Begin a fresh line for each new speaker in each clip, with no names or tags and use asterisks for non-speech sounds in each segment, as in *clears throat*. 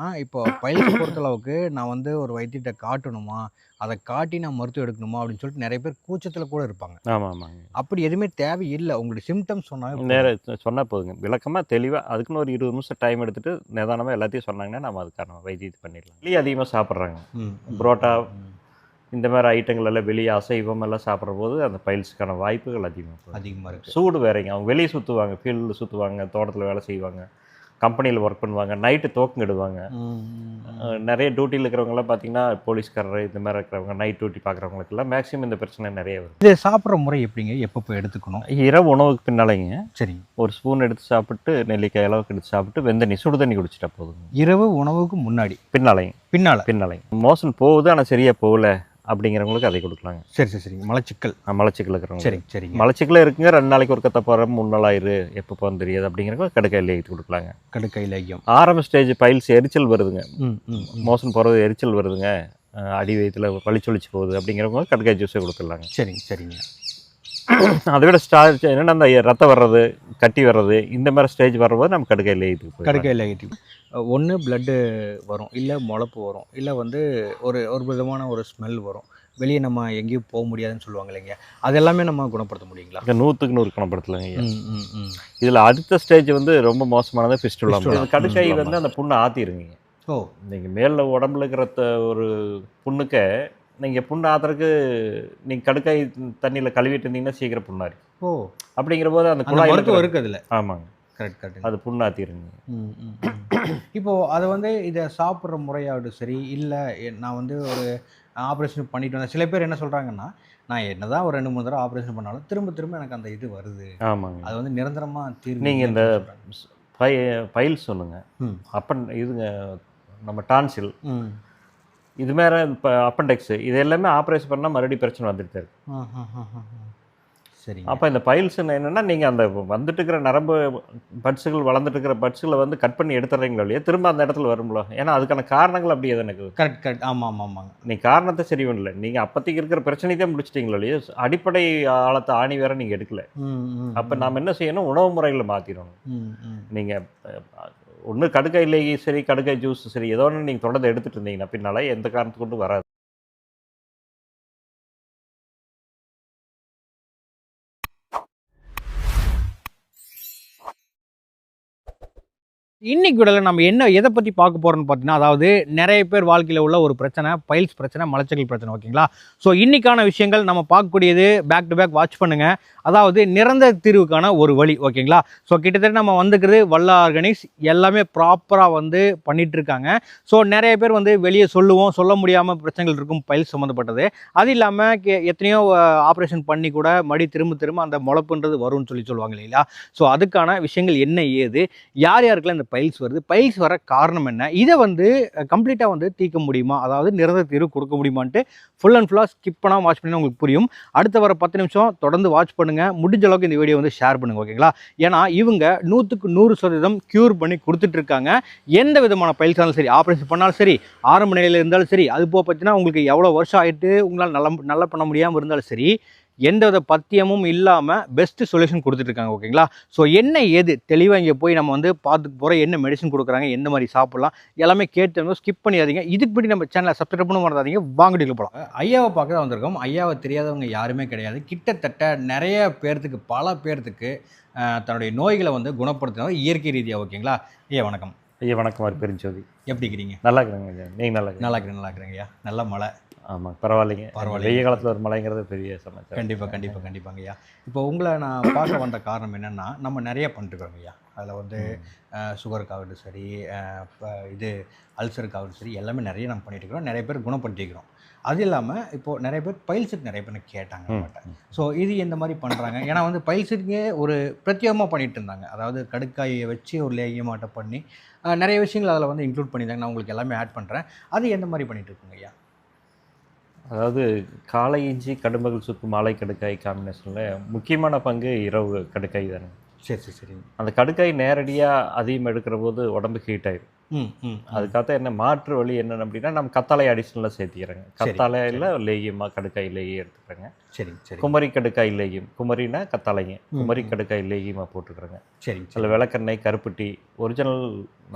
ஆ இப்போ பைல்ஸ் பொறுத்தளவுக்கு நான் வந்து ஒரு வைத்தியர்ட்ட காட்டணுமா? அத காட்டி நான் மருத்துவம் எடுக்கணுமா? அப்படின்னு சொல்லிட்டு நெறைய பேர் கூச்சத்துல கூட இருப்பாங்க.
ஆமா, ஆமாங்க.
அப்படி எதுவுமே தேவையில்ல. உங்களுடைய சிம்ப்டம்ஸ் சொன்னாவே போதும்.
நேரா சொ சொன்னா போதுங்க. விளக்கமா, தெளிவா அதுக்குன்னு ஒரு 20 நிமிஷம் டைம் எடுத்துட்டு, நிதானமா எல்லாத்தையும் சொன்னாங்கன்னா, நம்ம அதுக்கான வைத்தியத்த பண்ணிடலாம். வெளிய அதிகமா சாப்பிடுறாங்க. புரோட்டா. இந்த மாரி ஐட்டங்கள் எல்லாம் வெளிய அசைவம் எல்லாம் சாப்பிடும்போது, அந்த பைல்ஸ்க்கான வாய்ப்புகள் அதிகமா போகுது.
அதிகமா இருக்கு.
சூடு வேறங்க. அவங்க வெளிய சுத்துவாங்க. ஃபீல்டுல சுத்துவாங்க. தோட்டத்துல வேலை செய்வாங்க. கம்பெனியில ஒர்க் பண்ணுவாங்க. நைட்டு தூக்கங்கிடுவாங்க. நெறைய டியூட்டில இருக்கிறவங்கலாம் பார்த்தீங்கன்னா, போலீஸ்காரரு இந்த மாரி இருக்கிறவங்க, நைட் டியூட்டி பார்க்குறவங்களுக்கெல்லாம் மேக்ஸிமம் இந்த பிரச்சனை நெறைய வருது.
இத சாப்பிடுற முறை எப்படிங்க? எப்பப்ப எடுத்துக்கணும்?
இரவு உணவுக்கு பின்னாலேங்க,
சரிங்க.
ஒரு ஸ்பூன் எடுத்து சாப்பிட்டு, நெல்லிக்காய் அளவுக்கு எடுத்து சாப்பிட்டு, வெந்த நீ சுடு தண்ணி குடிச்சிட்டா போதுங்க.
இரவு உணவுக்கு முன்னாடி.
பின்னாலேங்க.
பின்னால.
பின்னாலேங்க. மோஷன் போகுது, ஆனா சரியா போகல அப்படிங்கிறவங்களுக்கு அதை குடுக்கலாங்க.
சரி, சரி, சரிங்க. மலச்சிக்கல்.
மலச்சிக்கல் இருக்கிறவங்களுக்கு.
சரிங்க, சரிங்க.
மலச்சிக்கல் இருக்குங்க 2 நாளைக்கு ஒருக்கா தப்பாரம், 3 நாள் ஆயிரு, எப்போ போகுதுன்னு தெரியாது அப்படிங்கிறவங்க கடுக்காய் லேகித்து குடுக்கலாங்க.
கடுக்கை லேகியம்.
ஆரம்ப ஸ்டேஜ் பைல்ஸ் எரிச்சல் வருதுங்க.
ம், ம், ம்.
மோஷன் போறது எரிச்சல் வருதுங்க. அடி வயித்துல வலிச்சொலிச்சு போகுது அப்படிங்கிறவங்க கடுக்காய் ஜூஸே குடுத்துடலாங்க.
சரிங்க, சரிங்க. *clears throat*
அதை விட ஸ்டார்ச் என்னன்னா, அந்த ரத்தம் வர்றது, கட்டி வர்றது, இந்த மாரி ஸ்டேஜ் வரும்போது நம்ம கடுக்காய் லேகியத்துக்கு போயிடலாம்.
கடுக்கை லேகியம். ஒண்ணு பிளட்டு வரும். இல்ல முழப்பு வரும். இல்ல வந்து ஒரு ஒரு விதமான ஒரு ஸ்மெல் வரும். வெளிய நம்ம எங்கேயும் போ முடியாதுன்னு சொல்லுவாங்க இல்லைங்க. அது எல்லாமே நம்ம குணப்படுத்த முடியுங்களா?
100க்கு 100 குணப்படுத்தலாங்க. இதுல அடுத்த ஸ்டேஜ் வந்து ரொம்ப மோசமானது ஃபிஸ்டுலா.
ம்.
வந்து அந்த புண்ண ஆத்திருங்க.
ஓ!
நீங்க மேல உடம்புல இருக்கிற ஒரு புண்ணுக்க, நீங்க புண்ணு ஆத்துறதுக்கு நீங்க கடுக்காய் தண்ணியில கழுவிட்டு இருந்தீங்கன்னா சீக்கிரம் புண்ணாரிக்கும்.
ஓ!
அப்படிங்கிற போது அந்த குழாயில
மருத்துவம்
இருக்கிற
இருக்கு அதுல.
ஆமாங்க.
Correct, correct.
அது புண்ணாத்திருங்க.
ம், ம், ம். இப்போ அத வந்து இத சாப்பிடுற முறையாகட்டும் சரி, இல்ல நான் வந்து ஒரு ஆப்ரேஷன் பண்ணிட்டு வந்தேன். சில பேர் என்ன சொல்றாங்கன்னா, நான் என்னதான் ஒரு 2, 3 தடவ ஆப்ரேஷன் பண்ணாலும், திரும்ப திரும்ப எனக்கு அந்த இது வருது.
ஆமாங்க.
அது வந்து நிரந்தரமா தீர்வு
நீங்க
இல்லைன்னு
இந்த பை சொன்னங்க.
ம்.
அப்பன் இதுங்க நம்ம டான்சில். இது மேல இப்ப அப்பெண்டெக்ஸ் இது எல்லாமே ஆப்ரேஷன் பண்ணா மறுபடியும் பிரச்சனை வந்துட்டு இருக்கு.
சரிங்க.
அப்ப இந்த பைல்ஸ்ன்னு என்னன்னா, நீங்க அந்த வந்துட்டு இருக்கிற நரம்பு பட்ஸுகள் வளர்ந்துட்டு இருக்கிற பட்ஸுகள வந்து கட் பண்ணி எடுத்துறீங்களோ இல்லையா, திரும்ப அந்த இடத்துல வரும்ல. ஏன்னா அதுக்கான காரணங்கள் அப்படியே தானே இருக்குது.
Correct, correct. ஆமா, ஆமா, ஆமாங்க.
நீங்க காரணத்த சரி பண்ணல. நீங்க அப்பதைக்கு இருக்கிற பிரச்சனைய தான் முடிச்சிட்டீங்களோ இல்லையா, அடிப்படை ஆழத்த ஆணி வேற நீங்க எடுக்கல. அப்ப. நாம என்ன செய்யணும், உணவு முறைகள மாத்திரணும்.
ம், ஒன்று
கடுக்கை அ கடுக்காய் சரி, கடுக்காய் ஜூஸ் சரி, ஏதோ ஒன்று நீங்க தொடர்ந்து எடுத்துட்டு இருந்தீங்கன்னா, பின்னால எந்த காரணத்துக்கு கொண்டு வராது.
இன்னைக்கு விடல நம்ம என்ன எதை பற்றி பார்க்க போகிறோம்னு பார்த்தீங்கன்னா, அதாவது நிறைய பேர் வாழ்க்கையில் உள்ள ஒரு பிரச்சனை, பைல்ஸ் பிரச்சனை, மலைச்சல் பிரச்சனை ஓகேங்களா? ஸோ இன்னைக்கான விஷயங்கள் நம்ம பார்க்கக்கூடியது பேக் டு பேக் வாட்ச் பண்ணுங்கள் அதாவது நிரந்தர தீர்வுக்கான ஒரு வழி ஓகேங்களா? ஸோ கிட்டத்தட்ட நம்ம வந்துக்கிறது வல்லா ஆர்கானிக்ஸ் எல்லாமே ப்ராப்பராக வந்து பண்ணிகிட்ருக்காங்க ஸோ நிறைய பேர் வந்து வெளியே சொல்லுவோம், சொல்ல முடியாமல் பிரச்சனைகள் இருக்கும் பைல்ஸ் சம்மந்தப்பட்டது. அது இல்லாமல் எத்தனையோ ஆப்ரேஷன் பண்ணி கூட மடி திரும்ப திரும்ப அந்த முளப்புன்றது வரும்னு சொல்லி சொல்லுவாங்க இல்லைங்களா? ஸோ அதுக்கான விஷயங்கள் என்ன ஏது? யார் யாருக்கெல்லாம் இந்த பைல்ஸ் வருது? பைல்ஸ் வர காரணம் என்ன? இதை வந்து கம்ப்ளீட்டாக வந்து தீர்க்க முடியுமா? அதாவது நிரந்தர தீர்வு கொடுக்க முடியுமான்ட்டு ஃபுல் அண்ட் ஃபுல்லாக ஸ்கிப் பண்ணால் வாட்ச் பண்ணி உங்களுக்கு புரியும். அடுத்த வர 10 நிமிஷம் தொடர்ந்து வாட்ச் பண்ணுங்க. முடிஞ்ச அளவுக்கு இந்த வீடியோ வந்து ஷேர் பண்ணுங்க ஓகேங்களா? ஏன்னா இவங்க நூற்றுக்கு நூறு சதவீதம் க்யூர் பண்ணி கொடுத்துட்ருக்காங்க எந்த விதமான பைல்ஸா ஆனாலும் சரி, ஆப்ரேஷன் பண்ணாலும் சரி, ஆரம்ப நிலையில் இருந்தாலும் சரி, அது போக பார்த்தீங்கன்னா உங்களுக்கு எவ்வளோ வருஷம் ஆகிட்டு உங்களால் நல்லா நல்லா பண்ண முடியாமல் இருந்தாலும் சரி, எந்தவித பத்தியமும் இல்லாம பெஸ்ட் சொல்யூஷன் குடுத்துட்டு இருக்காங்க ஓகேங்களா? ஸோ என்ன ஏது தெளிவா இங்க போய் நம்ம வந்து பார்த்துக்க போறோம். என்ன மெடிசின் குடுக்குறாங்க? எந்த மாரி சாப்பிடலாம்? எல்லாமே கேட்டு ஸ்கிப் பண்ணிடாதீங்க. இதுக்கு முன்னாடி நம்ம சேனலை சப்ஸ்கிரைப் பண்ண மறந்துடாதீங்க. வாங்க வீடியோக்குள்ள போலாம். ஐயாவை பார்க்க தான் வந்திருக்கோம். ஐயாவை தெரியாதவங்க யாருமே கிடையாது. கிட்டத்தட்ட நெறைய பேர்த்துக்கு பல பேர்த்துக்கு தன்னுடைய நோய்கள வந்து குணப்படுத்தினவர் இயற்கை ரீதியா ஓகேங்களா? ஐயா வணக்கம்.
ஐயா வணக்கம் பெருஞ்சோதி.
எப்படி இருக்கிறீங்க?
நல்லா இருக்கிறேங்க ஐயா. நீங்க நல்லா
நல்லா? இருக்கிறேன், நல்லா இருக்கிறேங்க ஐயா. நல்ல மழை.
ஆமா. பரவாயில்லைங்க.
பரவாயில்லைங்க.
வெய்ய காலத்துல ஒரு மழைங்கிறது பெரிய சமாச்சாரம்.
கண்டிப்பா, கண்டிப்பா, கண்டிப்பாங்க ஐயா. இப்போ உங்கள நான் பார்க்க வந்த காரணம் என்னன்னா, நம்ம நெறைய பண்ணிட்டுருக்கோங்க ஐயா. அதில வந்து சுகருக்காகட்டும் சரி, அ ப இது அல்சருக்காகட்டும் சரி, எல்லாமே நெறைய நம்ம பண்ணிட்டு இருக்கிறோம். நெறைய பேர் குணப்படுத்தியிருக்கிறோம். அது இல்லாம இப்போ நெறைய பேர் பைல்ஸுக்கு நெறைய பேர் கேட்டாங்க
ம்.
நம்மட்ட. ஸோ இது எந்த மாரி பண்றாங்க? ஏன்னா வந்து பைல்ஸுக்கே ஒரு பிரத்யேகமா பண்ணிட்டு இருந்தாங்க. அதாவது கடுக்காய வச்சு ஒரு லேகியமாட்டம் பண்ணி, நெறைய விஷயங்கள் அதில வந்து இன்க்ளூட் பண்ணியிருந்தாங்க. நான் உங்களுக்கு எல்லாமே ஆட் பண்றேன். அது எந்த மாரி பண்ணிட்டு இருக்குங்க ஐயா?
அதாவது காலை இஞ்சி, கடும்பகல் சுக்கு, மாலை கடுக்காய் காம்பினேஷன்ல முக்கியமான பங்கு இரவு கடுக்காய் தானே.
சரி சரி சரி.
அந்த கடுக்காய் நேரடியாக அதிகம் எடுக்கிற போது உடம்பு ஹீட் ஆயிடும் அதுக்காக என்ன மாற்று வழி என்னன்னு அப்படின்னா நம்ம கத்தாழை அடிஷ்னலாக சேர்த்திக்கிறேங்க. கத்தாழையில் லேகியமாக கடுக்காய் லேகியம் எடுத்துக்கிறேங்க.
சரி சரி.
குமரி கடுக்காய் லேகியம். குமரினா கத்தாழைங்க. குமரி கடுக்காய் லேகியமாக போட்டுக்கிறேங்க.
சரி
அதில் விளக்கெண்ணெய் கருப்பட்டி ஒரிஜினல்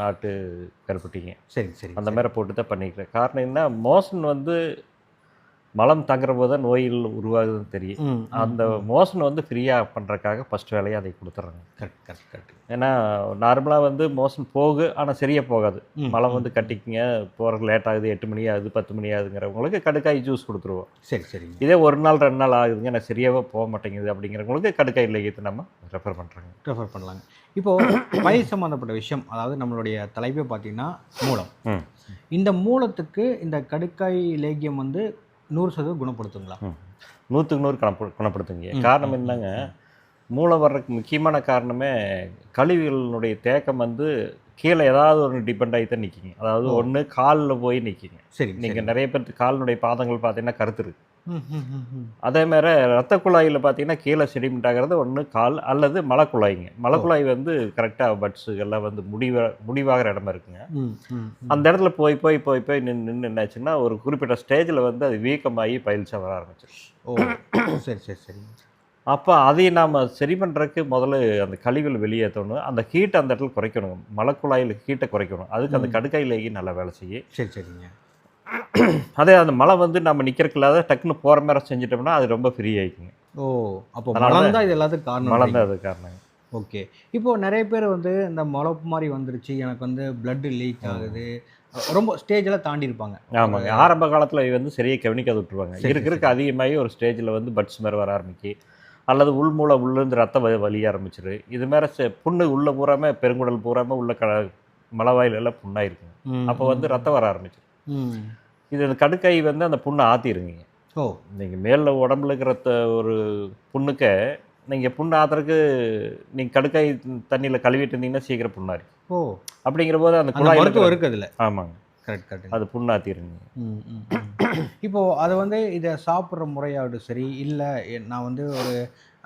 நாட்டு கருப்பட்டிங்க.
சரி சரி
அந்த மாதிரி போட்டு தான் பண்ணிக்கிறேன். காரணம் என்ன? மோஷன் வந்து மலம் தங்குற போது தான் நோய்கள் உருவாகுதுன்னு தெரியும். அந்த மோஷன் வந்து ஃப்ரீயாக பண்ணுறக்காக ஃபஸ்ட் வேலையை அதை கொடுத்துட்றாங்க.
Correct correct correct.
ஏன்னா நார்மலாக வந்து மோஷன் போகு ஆனால் சரியாக போகாது. மலம் வந்து கட்டிக்குங்க போகிறதுக்கு லேட் ஆகுது எட்டு மணி ஆகுது பத்து மணி ஆகுதுங்கிறவங்களுக்கு கடுக்காய் ஜூஸ் கொடுத்துருவோம்.
சரி சரிங்க.
இதே ஒரு நாள் ரெண்டு நாள் ஆகுதுங்க நான் சரியாகவே போக மாட்டேங்குது அப்படிங்கிறவங்களுக்கு கடுக்காய் லேகியத்தை நம்ம ரெஃபர் பண்ணுறோங்க
ரெஃபர் பண்ணலாங்க. இப்போ பயிர் சம்மந்தப்பட்ட விஷயம் அதாவது நம்மளுடைய தலைப்பே பார்த்தீங்கன்னா மூலம். இந்த மூலத்துக்கு இந்த கடுக்காய் லேகியம் வந்து நூறு சதவீதம் குணப்படுத்துங்களா.
நூற்றுக்கு நூறு குணப்படு குணப்படுத்துங்க காரணம் என்னங்க? மூளை வர்றதுக்கு முக்கியமான காரணமே கழிவுகளினுடைய தேக்கம் வந்து கீழே ஏதாவது ஒரு டிபெண்ட் ஆகி தான் நிற்கிங்க அதாவது ஒன்று காலில் போய் நிற்கிங்க
சரி
நீங்கள் நிறைய பேருக்கு காலினுடைய பாதங்கள் பார்த்தீங்கன்னா கருத்து இருக்கு.
ம் ம் ம் ம்
அதே மாதிரி ரத்த குழாயில் பார்த்தீங்கன்னா கீழே செடிமெண்ட் ஆகிறது ஒன்று கால் அல்லது மலக்குழாய்ங்க மலக்குழாய் வந்து கரெக்டாக பட்ஸு எல்லாம் வந்து முடிவ முடிவாகிற இடமா இருக்குங்க. அந்த இடத்துல போய் போய் போய் போய் நின்று நின்று என்னாச்சுன்னா ஒரு குறிப்பிட்ட ஸ்டேஜில் வந்து அது வீக்கமாகி பயில்ஸாக வர ஆரம்பிச்சிருச்சு
ஓ சரி சரி சரி.
அப்போ அதை நாம் சரி பண்ணுறதுக்கு முதல்ல அந்த கழிவுகள் வெளியேற்றணும். அந்த ஹீட்டை அந்த இடத்துல குறைக்கணும். மலக்குழாயில் ஹீட்டை குறைக்கணும். அதுக்கு அந்த கடுக்காயிலேயே நல்லா வேலை செய்யும்.
சரி சரிங்க. *clears throat*
அதே அந்த மழை வந்து நம்ம நிற்கிறதுக்கு இல்லாத டக்குன்னு போகிற மாதிரி செஞ்சிட்டோம்னா அது ரொம்ப ஃப்ரீ ஆகிக்குங்க
ஓ அப்போ மலம் தான் இது எல்லாத்துக்கும் காரணம்
மழை தான் அது காரணம்
ஓகே. இப்போ நிறைய பேர் வந்து இந்த முளப்பு மாதிரி வந்துருச்சு எனக்கு வந்து blood லீக் ஆகுது. ரொம்ப ஸ்டேஜில் தாண்டி இருப்பாங்க.
ஆமாங்க. ஆரம்ப காலத்தில் வந்து சரியாக கவனிக்காத விட்டுருவாங்க.
சரி,
இருக்க இருக்க அதிகமாகி ஒரு ஸ்டேஜில் வந்து பட்ஸ் மாதிரி வர ஆரம்பிக்கு. அல்லது உள்மூளை உள்ளேருந்து ரத்தம் வலிய ஆரம்பிச்சிரு. இது மாதிரி புண்ணு உள்ள பூராம பெருங்குடல் பூராம உள்ள க மலவாயில் எல்லாம் புண்ணாயிருக்குங்க.
ம்,
அப்போ வந்து ரத்தம் வர ஆரம்பிச்சிரு
ம்.
இது அந்த கடுக்கை வந்து அந்த புண்ணை ஆற்றிருங்க
ஓ.
நீங்கள் மேலில் உடம்புல இருக்கிற ஒரு புண்ணுக்க நீங்கள் புண்ணு ஆத்துறதுக்கு நீங்கள் கடுக்காய் தண்ணியில் கழுவிட்டு இருந்தீங்கன்னா சீக்கிரம் புண்ணாரி
ஓ.
அப்படிங்கிற போது அந்த
அந்த
குழாயில்
மருத்துவம்
இருக்கிற-
இருக்கு அதில்
ஆமாங்க.
Correct correct.
அது புண்ணாத்திருங்க
ம், ம், ம். இப்போ அதை வந்து இதை சாப்பிட்ற முறையாகட்டும் சரி இல்லை நான் வந்து ஒரு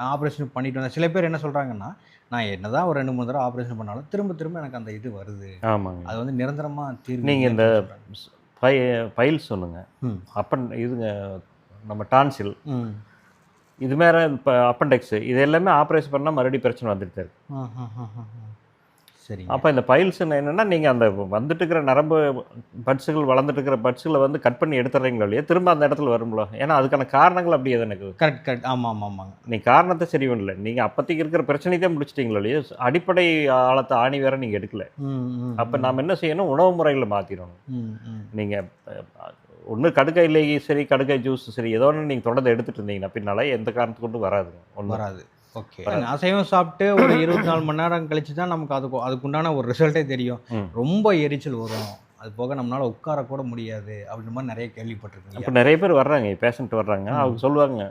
ஆப்ரேஷன் பண்ணிட்டு வந்தேன். சில பேர் என்ன சொல்கிறாங்கன்னா நான் என்னதான் ஒரு ரெண்டு மூணு தடவை ஆப்ரேஷன் பண்ணாலும் திரும்ப திரும்ப எனக்கு அந்த இது வருது.
ஆமாங்க.
அது வந்து நிரந்தரமாக தீர்வு
நீங்க இந்த. பை பைல் சொன்னுங்க
ம்.
அப்பன் இதுங்க நம்ம டான்சில். இது மேலே இப்போ அப்பண்டெக்ஸ் இது எல்லாமே ஆப்ரேஷன் பண்ணால் மறுபடியும் பிரச்சனை வந்துட்டு இருக்கு.
சரிங்க.
அப்போ இந்த பைல்ஸ் என்னன்னா நீங்கள் அந்த வந்துட்டு இருக்கிற நரம்பு பட்ஸுகள் வளர்ந்துட்டு இருக்கிற பட்ஸுகளை வந்து கட் பண்ணி எடுத்துறீங்களோ இல்லையா திரும்ப அந்த இடத்துல வரும்ல. ஏன்னா அதுக்கான காரணங்கள் அப்படி எது எனக்கு
கரெக்ட் கரெக்ட் ஆமாம் ஆமாம் ஆமாங்க.
நீ காரணத்தை சரி பண்ணல. நீங்கள் அப்போதைக்கு இருக்கிற பிரச்சனையை தான் முடிச்சிட்டீங்களோ இல்லையா அடிப்படை ஆழத்தை ஆணி வேற நீங்கள் எடுக்கல. அப்போ நாம் என்ன செய்யணும்? உணவு முறைகளை மாற்றிடணும் நீங்கள் ஒன்று கடுக்காயிலேயே சரி கடுக்காய் ஜூஸ் சரி ஏதோ ஒன்று நீங்கள் தொடர்ந்து எடுத்துட்டு இருந்தீங்கன்னா பின்னால எந்த காரணத்துக்கு கொண்டு வராதுங்க. ஒன்று
வராது. ஓகே அசைவம் சாப்பிட்டு ஒரு இருபத்தி நாலு மணி நேரம் கழிச்சு தான் நமக்கு அதுக்கு அதுக்குண்டான ஒரு ரிசல்ட்டே தெரியும். ரொம்ப எரிச்சல் வரும். அது போக நம்மளால உட்கார கூட முடியாது அப்படின்ற மாதிரி நிறைய கேள்விப்பட்டிருக்கீங்க
இப்போ நிறைய பேர் வர்றாங்க பேஷண்ட் வர்றாங்க. அவங்க சொல்லுவாங்க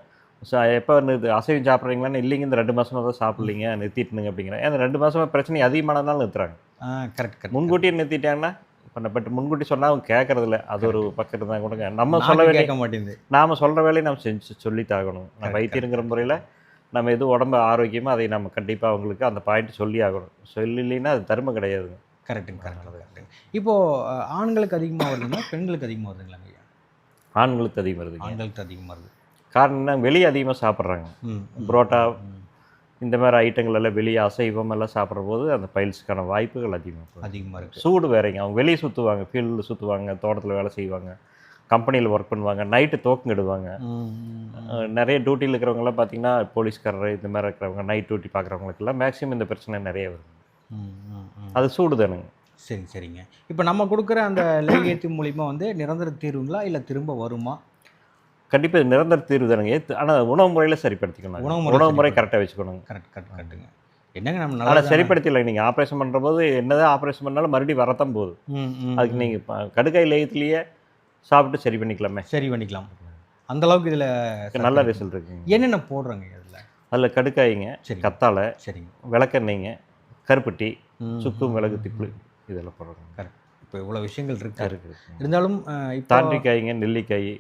"சா- எப்போ இது அசைவம் சாப்பிட்றீங்களான்னு இல்லைங்க இந்த ரெண்டு மாசமா தான் சாப்பிட்லீங்க நிறுத்திட்டுனுங்க அப்படிங்கிற. ஏன்னா ரெண்டு மாசமா பிரச்சனை அதிகமானதாலும் நிறுத்துறாங்க.
கரெக்ட் கரெக்ட்
முன்கூட்டியே நிறுத்திட்டாங்கன்னா இப்போ பட் முன்கூட்டி சொன்னா அவங்க கேட்கறதில்ல. அது ஒரு பக்கத்து தான் கொடுங்க. நம்ம சொல்ல
கேட்க மாட்டேங்குது.
நாம சொல்ற வேலையை நம்ம செஞ்சு சொல்லித்தாகணும் நம்ம வைத்தியருங்கிற முறையில் நம்ம எது உடம்பு ஆரோக்கியமா அதை நம்ம கண்டிப்பாக அவங்களுக்கு அந்த பாயிண்ட் சொல்லி ஆகணும். சொல்லலைன்னா அது தர்மம் கிடையாதுங்க.
கரெக்டுங்க கரெக்ட் கரெக்ட் இப்போ அஹ், ஆண்களுக்கு அதிகமாக வருதுங்களா பெண்களுக்கு அதிகமாக வருதுங்களா ஐயா
ஆண்களுக்கு அதிகம் வருதுங்க.
ஆண்களுக்கு அதிகமாக வருது.
காரணம் என்ன? வெளியே அதிகமாக சாப்பிட்றாங்க. புரோட்டா. இந்த மாதிரி ஐட்டங்கள் எல்லாம் வெளியே அசைவம் எல்லாம் சாப்பிட்ற போது அந்த பைல்ஸுக்கான வாய்ப்புகள் அதிகமாக
அதிகமாக இருக்கு.
சூடு வேறங்க. அவங்க வெளியே சுற்றுவாங்க ஃபீல்டில் சுற்றுவாங்க தோட்டத்தில் வேலை செய்வாங்க. கம்பெனியில் ஒர்க் பண்ணுவாங்க. நைட்டு தோக்கங்கிடுவாங்க நிறைய டியூட்டியில் இருக்கிறவங்கலாம் பார்த்தீங்கன்னா போலீஸ்காரர் இந்த மாதிரி இருக்கிறவங்க நைட் டியூட்டி பார்க்குறவங்களுக்கெல்லாம் மேக்ஸிமம் இந்த பிரச்சனை நிறைய வருது. அது சூடு தானுங்க.
சரி சரிங்க. இப்போ நம்ம கொடுக்குற அந்த லேகியத்து மூலிமா வந்து நிரந்தர தீர்வுங்களா இல்லை திரும்ப வருமா?
கண்டிப்பாக இது நிரந்தர தீர்வு தானுங்க. ஆனால் உணவு முறையில் சரிப்படுத்திக்கணும்
உணவு
உணவு முறை கரெக்டாக வச்சுக்கணுங்க.
கரெக்ட் கரெக்ட் கரெக்ட்டுங்க என்னங்க நம்ம நல்லா
சரிப்படுத்திடல. நீங்கள் ஆப்ரேஷன் பண்ணுற போது என்னதான் ஆப்ரேஷன் பண்ணாலும் மறுபடியும் வரத்தான் போகுது.
ம் ம்
அதுக்கு நீங்கள் கடுக்காய் லேயத்துலேயே சாப்பிட்டு சரி பண்ணிக்கலாமே.
சரி பண்ணிக்கலாம். அந்த அளவுக்கு இதில்
நல்ல ரிசல்ட் இருக்குங்க.
என்னென்ன போடுறாங்க இதில்?
அதில் கடுக்காய்ங்க
சரி.
கத்தாழை
சரிங்க.
விளக்கெண்ணெய்ங்க கருப்பட்டி சுக்கு மிளகு திப்பு. இதெல்லாம் போடுறாங்க.
கரெக்ட். இப்போ இவ்வளோ விஷயங்கள் இருக்கு?
இருக்குது
இருந்தாலும்
தாண்டிக்காய்ங்க நெல்லிக்காய்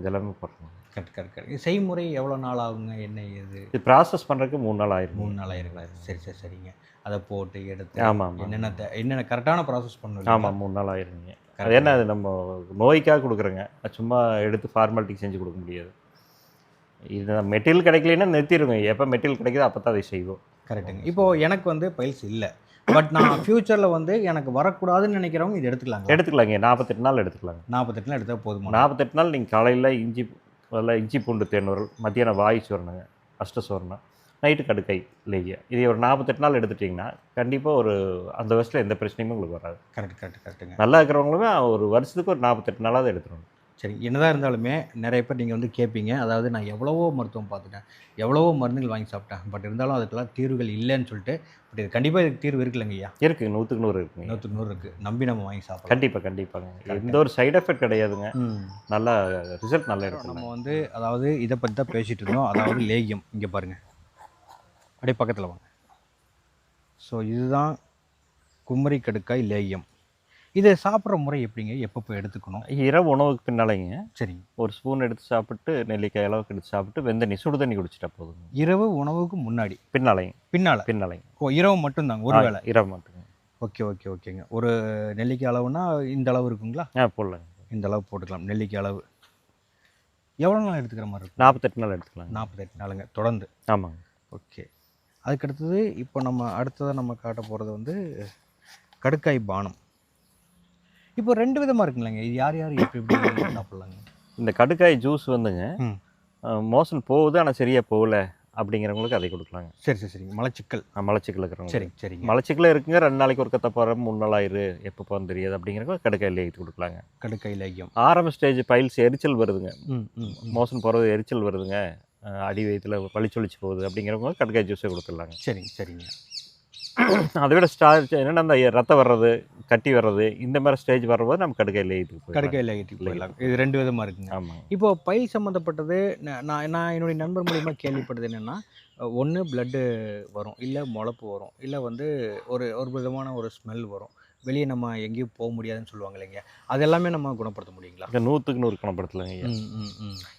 இதெல்லாமே போடுறாங்க.
Correct correct correct. செய்முறை எவ்வளோ நாள் ஆகுங்க? என்ன இது
இது ப்ராசஸ் பண்ணுறதுக்கு மூணு நாள் ஆயிரும்.
மூணு நாள் ஆயிருக்கலாம் சரி சரி சரிங்க. அதை போட்டு எடுத்து
ஆமாம்
என்னென்ன என்னென்ன கரெக்டான ப்ராசஸ் பண்ணணும்
ஆமாம் மூணு நாள் ஆயிருங்க. அது என்ன அது நம்ம நோய்க்காக கொடுக்குறோங்க. சும்மா எடுத்து ஃபார்மாலிட்டிக்கு செஞ்சு கொடுக்க முடியாது. இது மெட்டீரியல் கிடைக்கலன்னா நிறுத்திடுங்க எப்போ மெட்டீரியல் கிடைக்குதோ அப்போ தான் அதை செய்வோம்.
கரெக்டுங்க இப்போ எனக்கு வந்து பைல்ஸ் இல்லை. பட் நான் ஃப்யூச்சரில் வந்து எனக்கு வரக்கூடாதுன்னு நினைக்கிறவங்க இது எடுத்துக்கலாங்க
எடுத்துக்கலாங்க. நாற்பத்தெட்டு நாள் எடுத்துக்கலாங்க.
நாற்பத்தெட்டுல எடுத்தால் போதுமா?
நாற்பத்தெட்டு நாள் நீங்கள் காலையில் இஞ்சி முதல்ல இஞ்சி பூண்டு தேனூரல் மத்தியானம் வாய் சோறணுங்க அஷ்ட சோறணும் நைட்டு கடுக்கை லேகியா இது ஒரு நாற்பத்தெட்டு நாள் எடுத்துட்டிங்கன்னா கண்டிப்பாக ஒரு அந்த வருஷத்தில் எந்த பிரச்சனையுமே உங்களுக்கு வராது.
கரெக்ட் கரெக்ட் கரெக்ட்டுங்க.
நல்லா இருக்கிறவங்களுமே ஒரு வருஷத்துக்கு ஒரு நாற்பத்தெட்டு நாளாவது எடுத்துடணும்.
சரி என்னதான் இருந்தாலுமே நிறைய பேர் நீங்கள் வந்து கேட்பீங்க அதாவது நான் எவ்வளவோ மருத்துவம் பார்த்துட்டேன் எவ்வளவோ மருந்துகள் வாங்கி சாப்பிட்டேன். பட் இருந்தாலும் அதுக்கெல்லாம் தீர்வுகள் இல்லைன்னு சொல்லிட்டு பட் இது கண்டிப்பாக இதுக்கு தீர்வு இருக்குல்லங்க ஐயா.
இருக்குங்க நூற்றுக்கு நூறு இருக்குங்க
நூற்றுக்கு நூறு இருக்குது நம்பி நம்ம வாங்கி சாப்பிடலாம்.
கண்டிப்பாக கண்டிப்பாங்க. எந்த ஒரு சைடு எஃபெக்ட் கிடையாதுங்க. நல்லா ரிசல்ட் நல்லா
நம்ம
எடுக்கலாம்
வந்து அதாவது இதை பற்றி தான் பேசிகிட்டு இருந்தோம். அதாவது லேகியம். இங்கே பாருங்கள் அப்படியே பக்கத்தில் வாங்க. ஸோ இதுதான் குமரி கடுக்காய் லேகியம். இதை சாப்பிட்ற முறை எப்படிங்க? எப்பப்போ எடுத்துக்கணும்?
இரவு உணவுக்கு பின்னாலேங்க.
சரிங்க.
ஒரு ஸ்பூன் எடுத்து சாப்பிட்டு நெல்லிக்காய் அளவுக்கு எடுத்து சாப்பிட்டு வெந்த நீ சுடு தண்ணி குடிச்சிட்டா போதுங்க.
இரவு உணவுக்கு முன்னாடி?
பின்னாலைங்க
பின்னால்?
பின்னாலைங்க
ஓ இரவு மட்டும்தாங்க? ஒரு வேளை.
இரவு மட்டுங்க.
ஓகே ஓகே ஓகேங்க. ஒரு நெல்லிக்காய் அளவுனா இந்த அளவு இருக்குங்களா?
ஆ போடலாங்க.
இந்த அளவு போட்டுக்கலாம். நெல்லிக்காய் அளவு. எவ்வளோ நாள் எடுத்துக்கிற மாதிரி இருக்கும்?
நாற்பத்தெட்டு நாள் எடுத்துக்கலாங்க.
நாற்பத்தெட்டு நாளுங்க. தொடர்ந்து.
ஆமாங்க.
ஓகே. அதுக்கடுத்தது இப்போ நம்ம அடுத்ததாக நம்ம காட்ட போகிறது வந்து கடுக்காய் பானம். இப்போ ரெண்டு விதமாக இருக்குங்களேங்க. இது யார் யார் எப்படி எப்படி சாப்பிட்லாங்க
இந்த கடுக்காய் ஜூஸ் வந்துங்க.
ம்.
மோசன் போகுது ஆனால் சரியாக போகல அப்படிங்கிறவங்களுக்கு அதை கொடுக்கலாங்க.
சரி சரி சரிங்க. மலச்சிக்கல்.
ஆ, மலச்சிக்கல் இருக்கிறவங்க
சரிங்க சரிங்க.
மலச்சிக்கல் இருக்குங்க. ரெண்டு நாளைக்கு ஒரு கத்த போகிறோம் மூணு நாள் ஆயிரு. எப்போ போகிறது தெரியாது அப்படிங்கிறவங்க கடுக்காயில் எழுதி கொடுக்கலாங்க.
கடுக்காய் லேகியம்
ஆரம்ப ஸ்டேஜ் பைல்ஸ் எரிச்சல் வருதுங்க.
ம் ம் ம்.
மோசன் போகிறது எரிச்சல் வருதுங்க. அடி வயிற்றுல வலிச்சொலிச்சு போகுது அப்படிங்கிறவங்க கடுக்காய் ஜூஸே கொடுத்துடலாங்க.
சரிங்க சரிங்க.
அதை விட ஸ்டார்ச் என்னென்னா அந்த ரத்தம் வர்றது கட்டி வர்றது இந்த மாதிரி ஸ்டேஜ் வரும்போது நம்ம கடுக்காயில் எழுதி போயிடலாம்.
கடுக்காய் லேகியத்துக்கு போயிடலாம். இது ரெண்டு விதமாக இருக்குங்க.
ஆமாங்க
இப்போ பயில் சம்மந்தப்பட்டது நான் நான் என்னுடைய நண்பர் மூலிமா கேள்விப்பட்டது என்னென்னா ஒன்று பிளட்டு வரும் இல்லை முளப்பு வரும் இல்லை வந்து ஒரு ஒரு விதமான ஒரு ஸ்மெல் வரும். வெளியே நம்ம எங்கேயும் போக முடியாதுன்னு சொல்லுவாங்க இல்லைங்க. அது எல்லாமே நம்ம குணப்படுத்த முடியுங்களா?
நூற்றுக்கு நூறு குணப்படுத்தலைங்க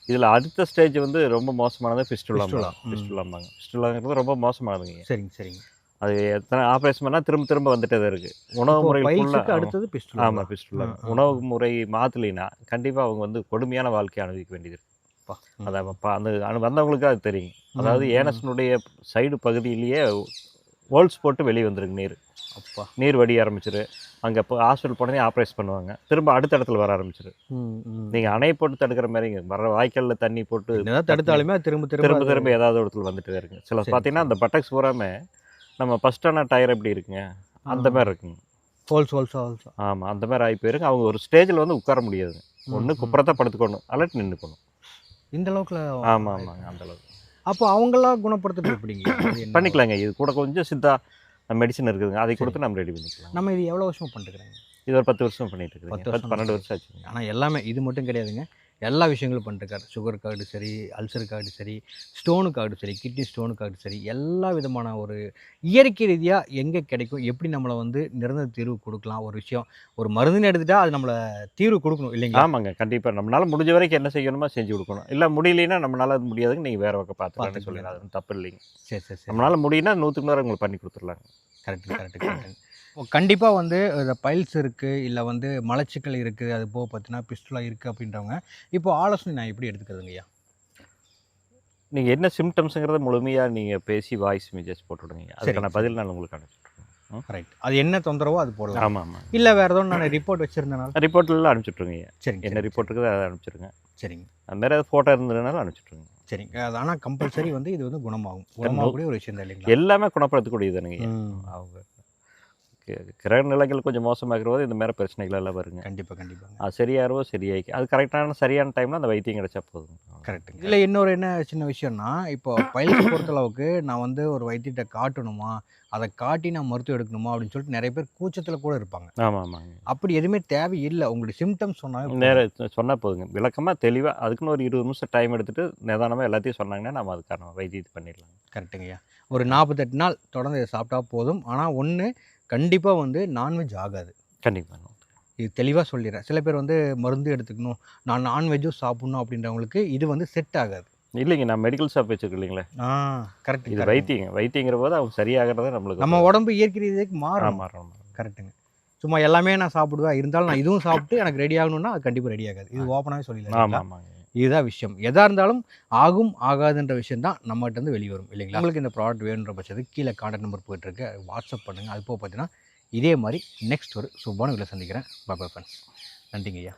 இதில் அடுத்த ஸ்டேஜ் வந்து ரொம்ப மோசமானது
Fistula.
ஃபிஸ்டுலா
ம்.
ஃபிஸ்டுலாம்பாங்க ஃபிஸ்டுலாங்கிறது ரொம்ப மோசமானதுங்க
சரிங்க சரிங்க.
அது எத்தனை ஆப்ரேஷன் பண்ணால் திரும்ப திரும்ப வந்துட்டே தான் இருக்குது உணவு முறை
அடுத்தது பிஸ்டல்
ஆமாம்
ஆ,
உணவு முறை மாற்றலைன்னா கண்டிப்பாக அவங்க வந்து கொடுமையான வாழ்க்கையை அனுபவிக்க வேண்டியது இருக்கு.
ம்.
அதை அந்த அனு வந்தவங்களுக்கு அது தெரியும். அதாவது ஏனஸினுடைய சைடு பகுதியிலேயே ஹோல்ஸ் போட்டு வெளியே வந்துருங்க நீர்.
அப்பா.
நீர் வடி ஆரம்பிச்சிரு. அங்கே இப்போ ஹாஸ்பிட்டல் போனதே ஆப்ரேஷன் பண்ணுவாங்க. திரும்ப அடுத்த இடத்துல வர ஆரம்பிச்சிரு. நீங்கள் அணை போட்டு தடுக்கிற மாதிரிங்க வர வாய்க்காலில் தண்ணி போட்டு
தடுத்தாலுமே திரும்ப திரும்ப
திரும்ப ஏதாவது இடத்துல வந்துட்டு இருக்குங்க சில பார்த்தீங்கன்னா அந்த பட்டக்ஸ் பூராமே நம்ம ஃபஸ்ட்டான டயர் எப்படி இருக்குங்க? அந்த. மாதிரி இருக்குங்க.
ஹோல்ஸ் ஹோல்ஸ் ஹோல்ஸ்
ஆமாம் அந்த மாதிரி ஆகி போயிருங்க அவங்க ஒரு ஸ்டேஜில் வந்து உட்கார முடியாதுங்க ஒன்று. குப்புறத்தை படுத்துக்கணும். அல்லாட்டி நின்றுக்கணும்
இந்த அளவுக்குல
ஆமாம் ஆமாங்க அந்த அளவுக்கு.
அப்போ அவங்களாம் குணப்படுத்துறது எப்படிங்க?
பண்ணிக்கலாங்க. இது கூட கொஞ்சம் சித்தா மெடிசன் இருக்குதுங்க. அதை கொடுத்து நம்ம ரெடி பண்ணிக்கலாம்.
நம்ம இது எவ்வளோ வருஷமா பண்ணிட்டுருக்குறேங்க
இது ஒரு பத்து வருஷம் பண்ணிட்டு
வருஷம்
பத்து பன்னெண்டு வருஷம் ஆச்சுங்க.
ஆனால் எல்லாமே இது மட்டும் கிடையாதுங்க. எல்லா விஷயங்களும் பண்ணிருக்காரு. சுகருக்காகட்டும் சரி அல்சருக்காகட்டும் சரி ஸ்டோனுக்காகட்டும் சரி கிட்னி ஸ்டோனுக்காகட்டும் சரி எல்லா விதமான ஒரு இயற்கை ரீதியாக எங்கே கிடைக்கும் எப்படி நம்மளை வந்து நிரந்தர தீர்வு கொடுக்கலாம் ஒரு விஷயம் ஒரு மருந்துன்னு எடுத்துட்டா அது நம்மளை தீர்வு கொடுக்கணும் இல்லைங்களா?
ஆமாங்க. கண்டிப்பாக நம்மளால முடிஞ்ச வரைக்கும் என்ன செய்யணுமோ செஞ்சு கொடுக்கணும். இல்லை முடியலைன்னா நம்மளால அது முடியாதுங்க நீங்கள் வேற பக்கம் பார்த்துக்கலாம்னு
பார்த்துக்கலாம்.
சொல்லுங்க. அது தப்பு இல்லைங்க.
சரி சரி சரி.
நம்மளால முடியும்னா நூற்றுக்கு நூறு உங்களுக்கு பண்ணி கொடுத்துடலாங்க
கரெக்ட் கரெக்ட் கரெக்ட் கண்டிப்பாக வந்து இந்த பைல்ஸ் இருக்குது இல்லை வந்து மலச்சிக்கல் இருக்குது அது போக பார்த்தீங்கன்னா பிஸ்டுலா இருக்குது அப்படின்றவங்க இப்போ ஆலோசனை நான் எப்படி எடுத்துக்கிறதுங்கய்யா
நீங்கள் என்ன சிம்டம்ஸுங்கிறத முழுமையாக நீங்கள் பேசி வாய்ஸ் மெசேஜ் போட்டுவிடுங்க அதுக்கான பதில் நான் உங்களுக்கு அனுப்பிச்சுட்ருவேன்
ரைட் அது என்ன தொந்தரவோ அது போடலாம்.
ஆமாம் ஆமாம்
இல்லை வேறு ஏதோ நான் ரிப்போர்ட் வச்சுருந்தனால
ரிப்போர்ட்லாம் அனுப்பிச்சுட்ருங்க
சரிங்க
என்ன ரிப்போர்ட் இருக்குது அதை அனுப்பிச்சிடுங்க
சரிங்க.
அது மாதிரி ஏதாவது ஃபோட்டோ இருந்ததுனாலும் அனுப்பிச்சுட்ருங்க
சரிங்க. அது ஆனால் கம்பல்சரி வந்து இது வந்து குணமாகும். குணமாகக்கூடிய ஒரு விஷயம் தான் இல்லைங்களா?
எல்லாமே குணப்படுத்தக்கூடியதுனுங்க
ம்.
அவங்க கிரக நிலைகள் கொஞ்சம் மோசமாகிற போது இந்த மாதிரி பிரச்சனைகள் எல்லாம் வருங்க.
கண்டிப்பாக கண்டிப்பாங்க.
அது சரியாகிறவோ சரியாக்கி அது கரெக்டான சரியான டைமில் அந்த வைத்தியம் கிடைச்சா போதும்.
கரெக்ட் இதில் இன்னொரு என்ன சின்ன விஷயம்னா இப்போ பயிற்சி பொறுத்தளவுக்கு நான் வந்து ஒரு வைத்தியத்தை காட்டணுமா அதை காட்டி நான் மருத்துவம் எடுக்கணுமா அப்படின்னு சொல்லிட்டு நிறைய பேர் கூச்சத்தில் கூட இருப்பாங்க.
ஆமாம் ஆமாங்க.
அப்படி எதுவுமே தேவையில்லை. உங்களுடைய சிம்டம்ஸ் சொன்னாவே
நேர சொன்னால் போதுங்க. விளக்கமாக தெளிவாக அதுக்குன்னு ஒரு இருபது நிமிஷம் டைம் எடுத்துட்டு நிதானமாக எல்லாத்தையும் சொன்னாங்கன்னா நம்ம அதுக்கான வைத்தியத்தை பண்ணிடலாம்.
கரெக்டுங்கய்யா ஒரு நாற்பத்தெட்டு நாள் தொடர்ந்து இதை சாப்பிட்டா போதும். ஆனால் ஒன்று கண்டிப்பாக வந்து நான்வெஜ் ஆகாது.
கண்டிப்பாக
இது தெளிவாக சொல்லிடுறேன் சில பேர் வந்து மருந்து எடுத்துக்கணும் நான் நான்வெஜ்ஜும் சாப்பிட்ணும் அப்படின்றவங்களுக்கு இது வந்து செட் ஆகாது.
இல்லைங்க நான் மெடிக்கல் ஷாப் வச்சிருக்கேன் இல்லைங்களே.
ஆ கரெக்ட்
இது வைத்தியங்க. வைத்தியங்கிற போது அவங்க சரியாகிறதே நம்மளுக்கு
நம்ம உடம்பு இயற்கை ரீதிக்கு மாறும்.
ஆமா.
கரெக்ட்டுங்க சும்மா எல்லாமே நான் சாப்பிடுவேன். இருந்தாலும் நான் இதுவும் சாப்பிட்டு எனக்கு ரெடி ஆகணும்னா அது கண்டிப்பாக ரெடி ஆகாது. இது ஓப்பனாகவே சொல்லிடலாம்
ஆமாங்க.
இதுதான் விஷயம். எதா இருந்தாலும் ஆகும் ஆகாதுன்ற விஷயம் தான் நம்மகிட்ட இருந்து வெளியே வரும் இல்லைங்களா உங்களுக்கு இந்த ப்ராடக்ட் வேணுன்ற பட்சத்துக்கு கீழே கான்டாக்ட் நம்பர் போயிட்டு இருக்கு வாட்ஸ்அப் பண்ணுங்க. அது போக பார்த்தீங்கன்னா இதே மாதிரி நெக்ஸ்ட் ஒரு சுபான வீட்டில் சந்திக்கிறேன். பாபா ஃப்ரெண்ட்ஸ் நன்றிங்க ஐயா.